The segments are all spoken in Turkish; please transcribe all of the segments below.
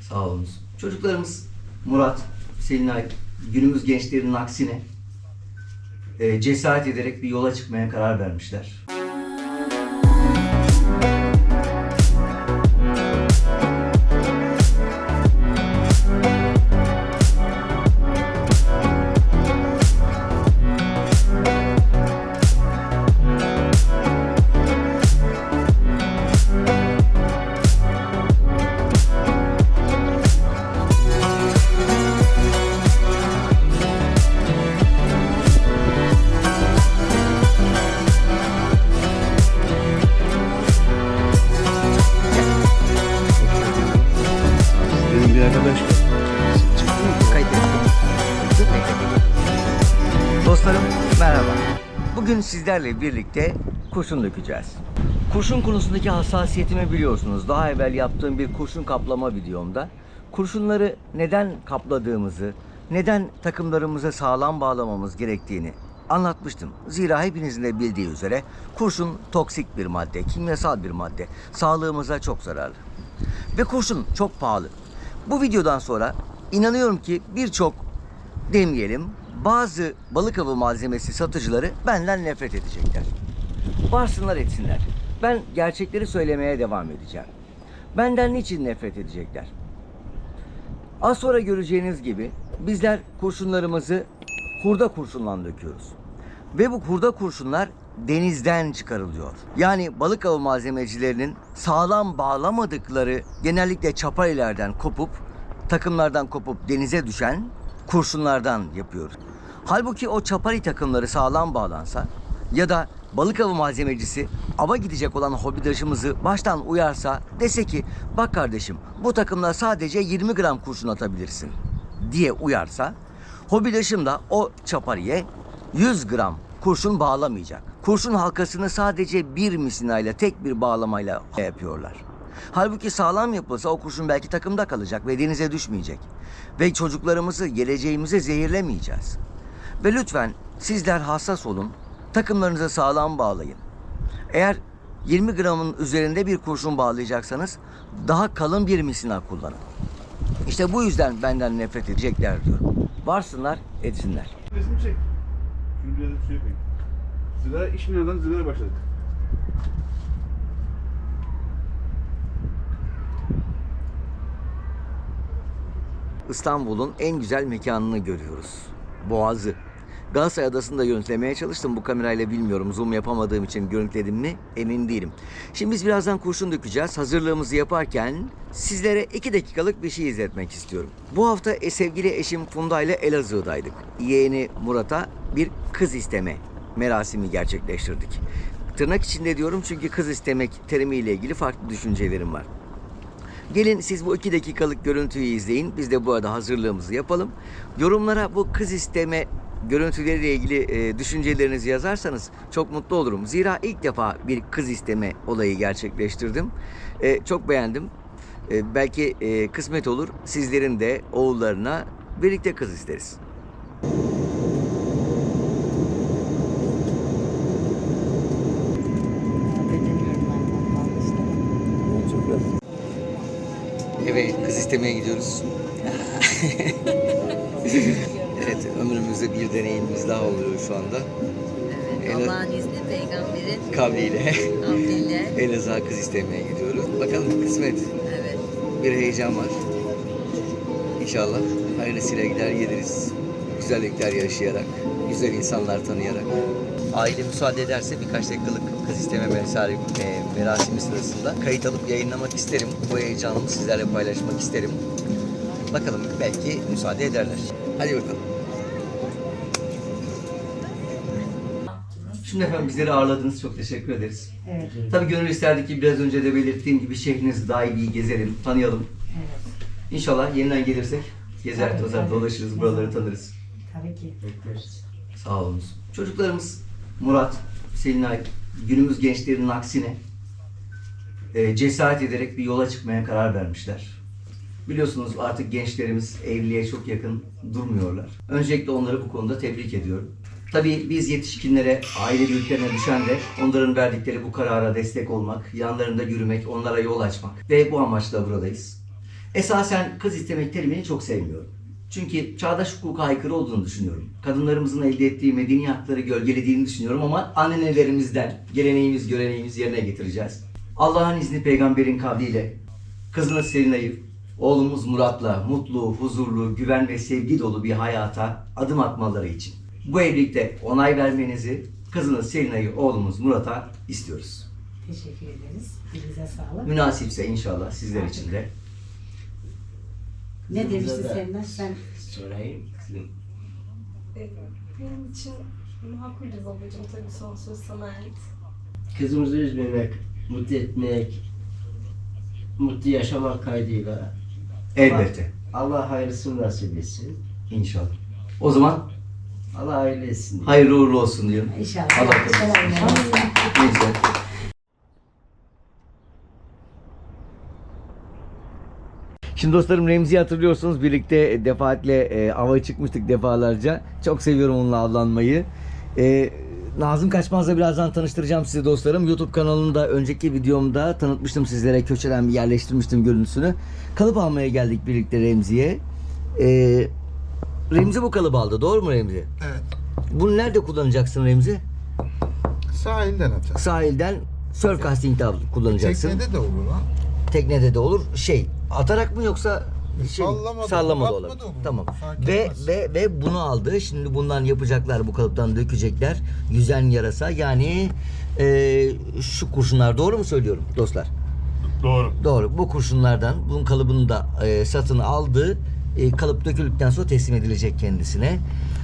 Sağ olunuz. Çocuklarımız Murat, Selinay günümüz gençlerinin aksine e, cesaret ederek bir yola çıkmaya karar vermişler. Sizlerle birlikte kurşun dökeceğiz. Kurşun konusundaki hassasiyetimi biliyorsunuz. Daha evvel yaptığım bir kurşun kaplama videomda kurşunları neden kapladığımızı, neden takımlarımıza sağlam bağlamamız gerektiğini anlatmıştım. Zira hepinizin de bildiği üzere kurşun toksik bir madde, kimyasal bir madde. Sağlığımıza çok zararlı. Ve kurşun çok pahalı. Bu videodan sonra inanıyorum ki birçok demeyelim bazı balık avı malzemesi satıcıları benden nefret edecekler. Varsınlar etsinler. Ben gerçekleri söylemeye devam edeceğim. Benden niçin nefret edecekler? Az sonra göreceğiniz gibi bizler kurşunlarımızı hurda kurşunla döküyoruz. Ve bu hurda kurşunlar denizden çıkarılıyor. Yani balık avı malzemecilerinin sağlam bağlamadıkları genellikle çaparilerden kopup takımlardan kopup denize düşen kurşunlardan yapıyoruz. Halbuki o çapari takımları sağlam bağlansa ya da balık avı malzemecisi ava gidecek olan hobidaşımızı baştan uyarsa dese ki bak kardeşim bu takımla sadece 20 gram kurşun atabilirsin diye uyarsa hobidaşım da o çapariye 100 gram kurşun bağlamayacak. Kurşun halkasını sadece bir misinayla tek bir bağlamayla yapıyorlar. Halbuki sağlam yapılsa o kurşun belki takımda kalacak ve denize düşmeyecek. Ve çocuklarımızı, geleceğimize zehirlemeyeceğiz. Ve lütfen sizler hassas olun. Takımlarınızı sağlam bağlayın. Eğer 20 gramın üzerinde bir kurşun bağlayacaksanız daha kalın bir misina kullanın. İşte bu yüzden benden nefret edecekler diyorum. Varsınlar, etsinler. Resim çek. Şunu biraz şey yapayım. Sigara içmeden sigara başladık. İstanbul'un en güzel mekanını görüyoruz. Boğazı. Galatasaray Adası'nı da görüntülemeye çalıştım. Bu kamerayla bilmiyorum. Zoom yapamadığım için görüntüledim mi emin değilim. Şimdi biz birazdan kurşun dökeceğiz. Hazırlığımızı yaparken sizlere iki dakikalık bir şey izletmek istiyorum. Bu hafta e, sevgili eşim Funda ile Elazığ'daydık. Yeğeni Murat'a bir kız isteme merasimi gerçekleştirdik. Tırnak içinde diyorum çünkü kız istemek terimiyle ilgili farklı düşüncelerim var. Gelin siz bu iki dakikalık görüntüyü izleyin. Biz de bu arada hazırlığımızı yapalım. Yorumlara bu kız isteme görüntüleriyle ilgili e, düşüncelerinizi yazarsanız çok mutlu olurum. Zira ilk defa bir kız isteme olayı gerçekleştirdim. E, çok beğendim. E, belki e, kısmet olur sizlerin de oğullarına birlikte kız isteriz. Evet, kız istemeye gidiyoruz. evet, ömrümüzde bir deneyimimiz daha oluyor şu anda. Evet, Evet. Allah'ın izni peygamberin Kavliyle amriyle. Elazığ'a kız istemeye gidiyoruz. Bakalım kısmet. Evet. Bir heyecan var. İnşallah hayırlısıyla gider geliriz. Güzellikler yaşayarak, güzel insanlar tanıyarak. Aile müsaade ederse birkaç dakikalık kız isteme mesari, e, merasimi sırasında kayıt alıp yayınlamak isterim. Bu heyecanımı sizlerle paylaşmak isterim. Bakalım belki müsaade ederler. Hadi bakalım. Şimdi efendim bizleri ağırladınız. Çok teşekkür ederiz. Evet. Tabii gönül isterdik ki biraz önce de belirttiğim gibi şehrinizi daha iyi gezelim, tanıyalım. Evet. İnşallah yeniden gelirsek gezer, Tabii, tozar, tabii. dolaşırız, buraları tanırız. Tabii ki. Bekleriz. Sağ olunuz. Çocuklarımız Murat, Selinay günümüz gençlerinin aksine e, cesaret ederek bir yola çıkmaya karar vermişler. Biliyorsunuz artık gençlerimiz evliliğe çok yakın durmuyorlar. Öncelikle onları bu konuda tebrik ediyorum. Tabii biz yetişkinlere, aile büyüklerine düşen de onların verdikleri bu karara destek olmak, yanlarında yürümek, onlara yol açmak ve bu amaçla buradayız. Esasen kız istemek terimini çok sevmiyorum. Çünkü çağdaş hukuka aykırı olduğunu düşünüyorum. Kadınlarımızın elde ettiği medeni hakları gölgelediğini düşünüyorum ama annelerimizden geleneğimiz göreneğimiz yerine getireceğiz. Allah'ın izni peygamberin kavliyle kızınız Selina'yı oğlumuz Murat'la mutlu, huzurlu, güven ve sevgi dolu bir hayata adım atmaları için bu evlilikte onay vermenizi kızınız Selina'yı oğlumuz Murat'a istiyoruz. Teşekkür ederiz. Elinize sağlık. Münasipse inşallah sizler için de Ne demişti Selma? Sen Sorayım kızım. Benim için makuldü babacığım tabii son söz sana ait. Kızımızı üzmemek, mutlu etmek, mutlu yaşamak kaydıyla. elbette Allah hayırlısını nasip etsin. inşallah. O zaman Allah hayırlı etsin. diye. hayırlı uğurlu olsun diyorum. inşallah. Allah kabul etsin. Neyse. Şimdi dostlarım Remzi'yi hatırlıyorsunuz. Birlikte defaatle e, ava çıkmıştık defalarca. Çok seviyorum onunla avlanmayı. E, Nazım Kaçmaz'la birazdan tanıştıracağım sizi dostlarım. YouTube kanalında önceki videomda tanıtmıştım sizlere. Köşeden bir yerleştirmiştim görüntüsünü. Kalıp almaya geldik birlikte Remzi'ye. E, Remzi bu kalıbı aldı. Doğru mu Remzi? Evet. Bunu nerede kullanacaksın Remzi? Sahilden atacağız. Sahilden surf casting'de kullanacaksın. Teknede de olur ha. Teknede de olur. Şey, atarak mı yoksa şey, Sallama sallama da olur. Tamam. Fark Ve etmez. ve ve bunu aldı. Şimdi bundan yapacaklar bu kalıptan dökecekler. Yüzen yarasa. Yani e, şu kurşunlar doğru mu söylüyorum dostlar? Doğru. Doğru. Bu kurşunlardan bunun kalıbını da e, satın aldı. E, kalıp döküldükten sonra teslim edilecek kendisine.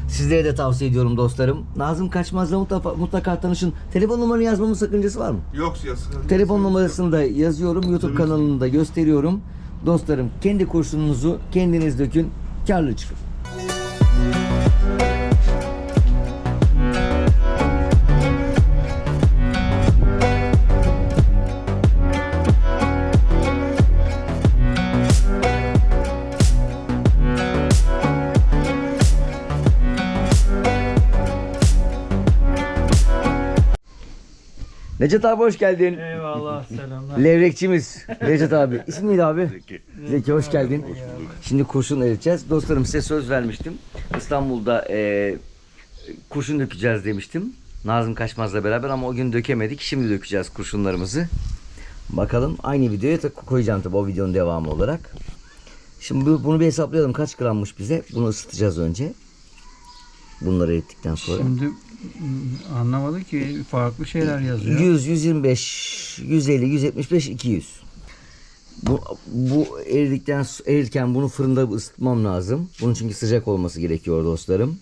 Sizlere de tavsiye ediyorum dostlarım. Nazım Kaçmaz'la mutlaka, mutlaka tanışın. Telefon numaranı yazmamın sakıncası var mı? Yok yasak. Telefon numarasını da yazıyorum. YouTube kanalını da gösteriyorum. Dostlarım kendi kurşununuzu kendiniz dökün. Karlı çıkın. Necdet abi hoş geldin. Eyvallah selamlar. Levrekçimiz Necdet abi. İsmi neydi abi? Zeki. Zeki hoş geldin. Şimdi kurşun eriteceğiz. Dostlarım size söz vermiştim. İstanbul'da e, kurşun dökeceğiz demiştim. Nazım Kaçmaz'la beraber ama o gün dökemedik. Şimdi dökeceğiz kurşunlarımızı. Bakalım aynı videoya da koyacağım tabii o videonun devamı olarak. Şimdi bu- bunu bir hesaplayalım. Kaç grammış bize? Bunu ısıtacağız önce. Bunları erittikten sonra. Şimdi anlamadı ki farklı şeyler yazıyor. 100, 125, 150, 175, 200. Bu, bu eridikten erirken bunu fırında ısıtmam lazım. Bunun çünkü sıcak olması gerekiyor dostlarım.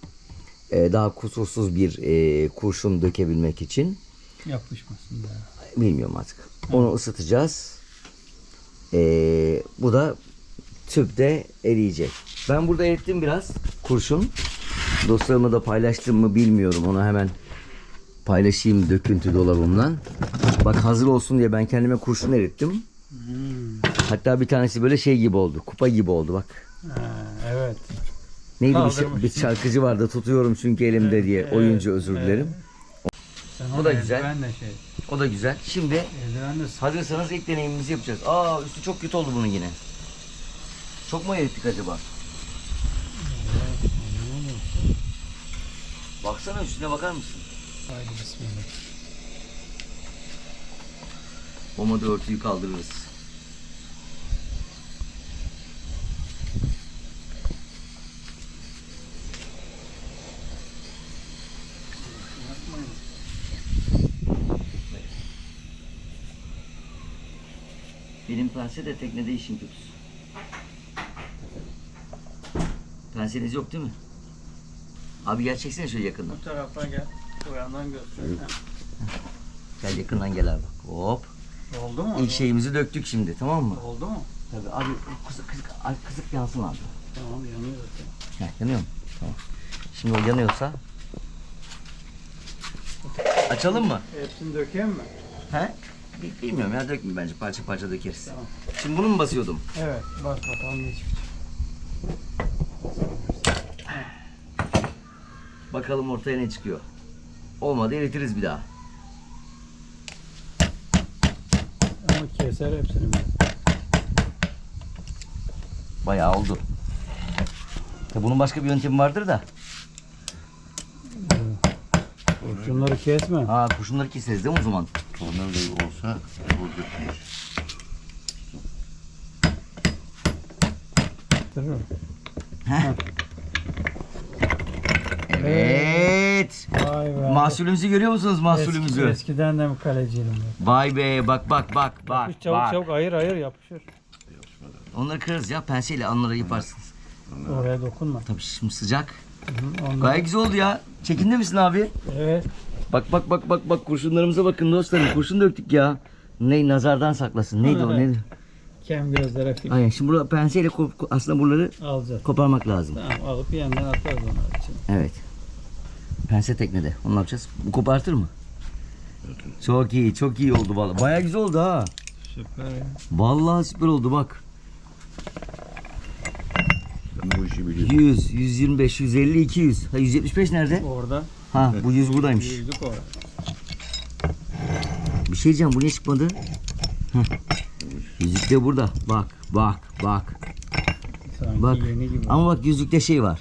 Ee, daha kusursuz bir e, kurşun dökebilmek için. Yapışmasın da. Bilmiyorum artık. Onu ısıtacağız. Ee, bu da tüpte eriyecek. Ben burada erittim biraz kurşun. Dostlarımla da paylaştım mı bilmiyorum. Onu hemen paylaşayım döküntü dolabımdan. Bak hazır olsun diye ben kendime kurşun erittim. Hatta bir tanesi böyle şey gibi oldu. Kupa gibi oldu bak. Ha, evet. Neydi bir, şey- Kaldırmışsın. bir şarkıcı vardı tutuyorum çünkü elimde diye. Evet, Oyuncu özür dilerim. Sen onu da güzel. şey. O da güzel. Şimdi Hazırsanız ilk deneyimimizi yapacağız. Aa üstü çok kötü oldu bunun yine. Çok mu erittik acaba? Baksana üstüne bakar mısın? Haydi bismillah. Olmadı örtüyü kaldırırız. Benim pense de teknede işin kötüsü. Penseniz yok değil mi? Abi gel çeksene şöyle yakından. Bu tarafa gel. Bu yandan göster. Gel yakından gel abi. Hop. Oldu mu? İlk şeyimizi döktük şimdi tamam mı? Oldu mu? Tabii abi kısık kısık, ay, kısık yansın abi. Tamam yanıyor zaten. Heh, yanıyor mu? Tamam. Şimdi o yanıyorsa açalım mı? Hepsini dökeyim mi? He? Bi- Bilmiyorum ya dökme bence parça parça dökeriz. Tamam. Şimdi bunu mu basıyordum? Evet. Bak bakalım ne Bakalım ortaya ne çıkıyor. Olmadı eritiriz bir daha. Ama keser hepsini. Bayağı oldu. Tabi bunun başka bir yöntemi vardır da. Şunları kesme. Ha kurşunları keseriz değil mi o zaman? Tornavida olsa vurdurmuş. Durur. Evet. Vay be. Mahsulümüzü görüyor musunuz mahsulümüzü? Eski, eskiden de mi kaleciydim? Vay be bak bak bak bak Yapış çabuk bak. çabuk ayır ayır yapışır. Onları kırarız ya penseyle anları yaparsınız. Oraya dokunma. Tabii şimdi sıcak. Hı, Onları... Gayet güzel oldu ya. Çekindi misin abi? Evet. Bak bak bak bak bak kurşunlarımıza bakın dostlarım. Kurşun döktük ya. Ne nazardan saklasın. Neydi o? Neydi? Kem gözlere film Aynen. Şimdi burada penseyle aslında buraları alacağız. koparmak lazım. Tamam alıp yandan atarız onlar için. Evet. Pense teknede. Onu ne yapacağız? Bu kopartır mı? Çok iyi, çok iyi oldu vallahi. Bayağı güzel oldu ha. Süper ya. Vallahi süper oldu bak. Ben bu işi biliyorum. 100, 125, 150, 200. Ha 175 nerede? Orada Ha bu 100 buradaymış. yüzdük orada. Bir şey diyeceğim bu niye çıkmadı? Heh. Yüzük de burada. Bak, bak, bak. Sanki Bak. yeni gibi. Ama bak yüzükte şey var.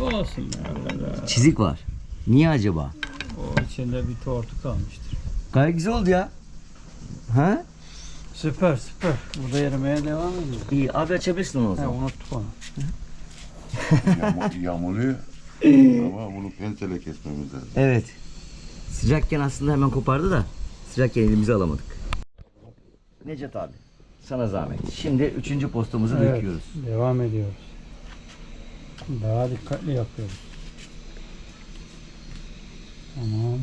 Olsun ya. Çizik var. Niye acaba? O içinde bir tortu kalmıştır. Gayet güzel oldu ya. Ha? Süper süper. Burada yerimeye devam ediyor. İyi abi açabilirsin onu o He zaman. unuttuk onu. Yağmur, yağmurluyor. Ama bunu penseyle kesmemiz lazım. Evet. Sıcakken aslında hemen kopardı da sıcakken elimize alamadık. Necat abi sana zahmet. Şimdi üçüncü postamızı Evet, döküyoruz. Devam ediyoruz. Daha dikkatli yapıyoruz. Tamam.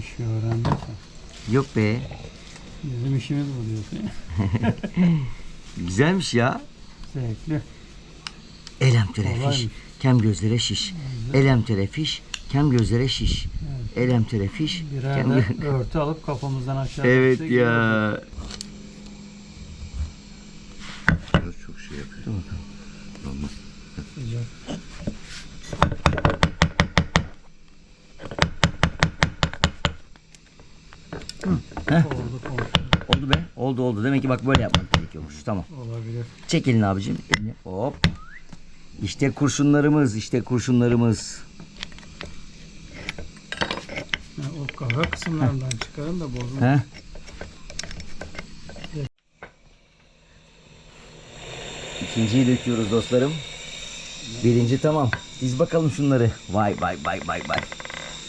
İşi öğrendik. Yok be. Bizim işimiz bu diyorsun. Güzelmiş ya. Zevkli. Elem tere fiş. Kem gözlere şiş. Elem tere fiş. Kem gözlere şiş. Elem tere fiş. Birer Kem... örtü alıp kafamızdan aşağı evet ya. Biraz çok şey yapıyor. Olmaz. iyi olur. Heh. Oldu be. Oldu oldu. Demek ki bak böyle yapmak gerekiyormuş. Tamam. Olabilir. Çek elini abicim. Elini. Hop. İşte kurşunlarımız. işte kurşunlarımız. Ha, o kahve kısımlarından çıkarın da bozulmasın. He? İkinciyi döküyoruz dostlarım. Birinci tamam. Diz bakalım şunları. Vay vay vay vay vay.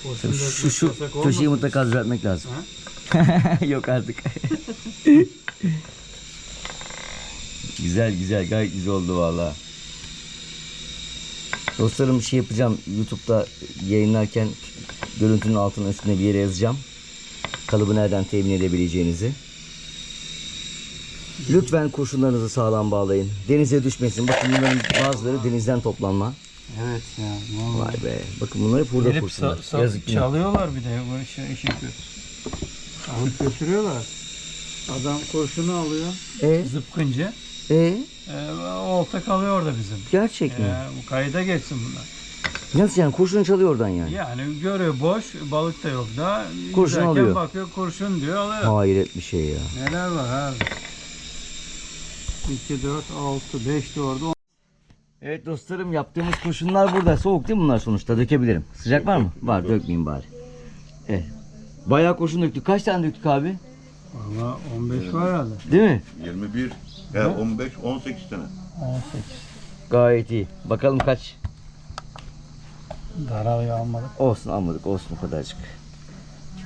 Boşuna Şu şu dökmek yasak köşeyi mutlaka düzeltmek lazım. Yok artık. güzel güzel gayet güzel oldu valla. Dostlarım bir şey yapacağım. YouTube'da yayınlarken görüntünün altına üstüne bir yere yazacağım. Kalıbı nereden temin edebileceğinizi. Lütfen kurşunlarınızı sağlam bağlayın. Denize düşmesin. Bakın bunların bazıları denizden toplanma. Evet ya. vallahi. Vay be. Bakın bunlar hep burada Gelip kurşunlar. sa- sa- Yazık günah. çalıyorlar bir de bu işi, işi kötü. Alıp götürüyorlar. Adam kurşunu alıyor. E, Zıpkıncı. e, E, olta kalıyor orada bizim. gerçek mi? E, bu kayda geçsin bunlar. Nasıl yani? Kurşunu çalıyor oradan yani. Yani görüyor boş, balık da yok da. Kurşun yüzerken alıyor. bakıyor kurşun diyor alıyor. Hayret bir şey ya. Neler var abi. 2, 4, 6, 5 de orada. Evet dostlarım yaptığımız kurşunlar burada. Soğuk değil mi bunlar sonuçta? Dökebilirim. Sıcak var mı? Var dökmeyeyim bari. Evet. Bayağı kurşun döktük. Kaç tane döktük abi? Valla 15 var herhalde. Değil mi? 21, he, 15, 18 tane. 18. Gayet iyi. Bakalım kaç? Daralıyor almadık. Olsun almadık. Olsun o kadarcık.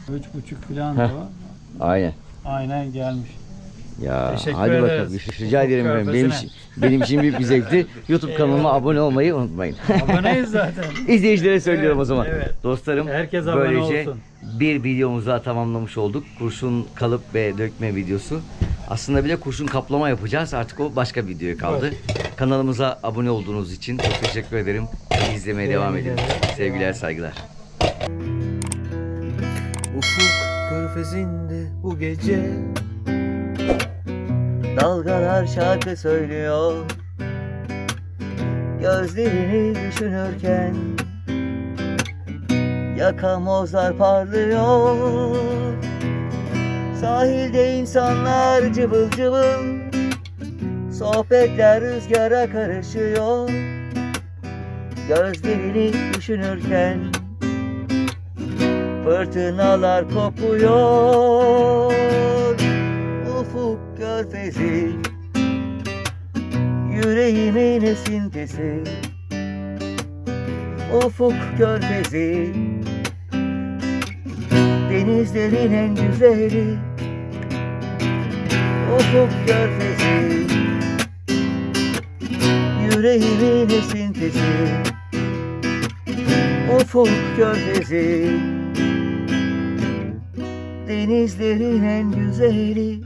3,5 falan Heh. da var. Aynen. Aynen gelmiş. Ya Teşekkür hadi ederiz. bakalım. Rica ederim efendim. Benim, için- benim için büyük bir zevkti. YouTube kanalıma abone olmayı unutmayın. Aboneyiz zaten. İzleyicilere söylüyorum Evet, o zaman. evet. Dostlarım Herkes abone böylece olsun. bir videomuzu daha tamamlamış olduk. Kurşun kalıp ve dökme videosu. Aslında bir de kurşun kaplama yapacağız. Artık o başka videoya kaldı. Kanalımıza abone olduğunuz için çok teşekkür ederim. Bizi izlemeye devam edin. Sevgiler. Sevgiler, saygılar. Ufuk körfezinde bu gece Dalgalar şarkı söylüyor. Gözlerini düşünürken Yakamozlar parlıyor. Sahilde insanlar cıvıl cıvıl Sohbetler rüzgara karışıyor. Gözlerini düşünürken Fırtınalar kopuyor körfezi Yüreğimin esintisi. Ufuk körfezi. Denizlerin en güzeli. Ufuk körfezi. Yüreğimin esintisi. Ufuk körfezi. Denizlerin en güzeli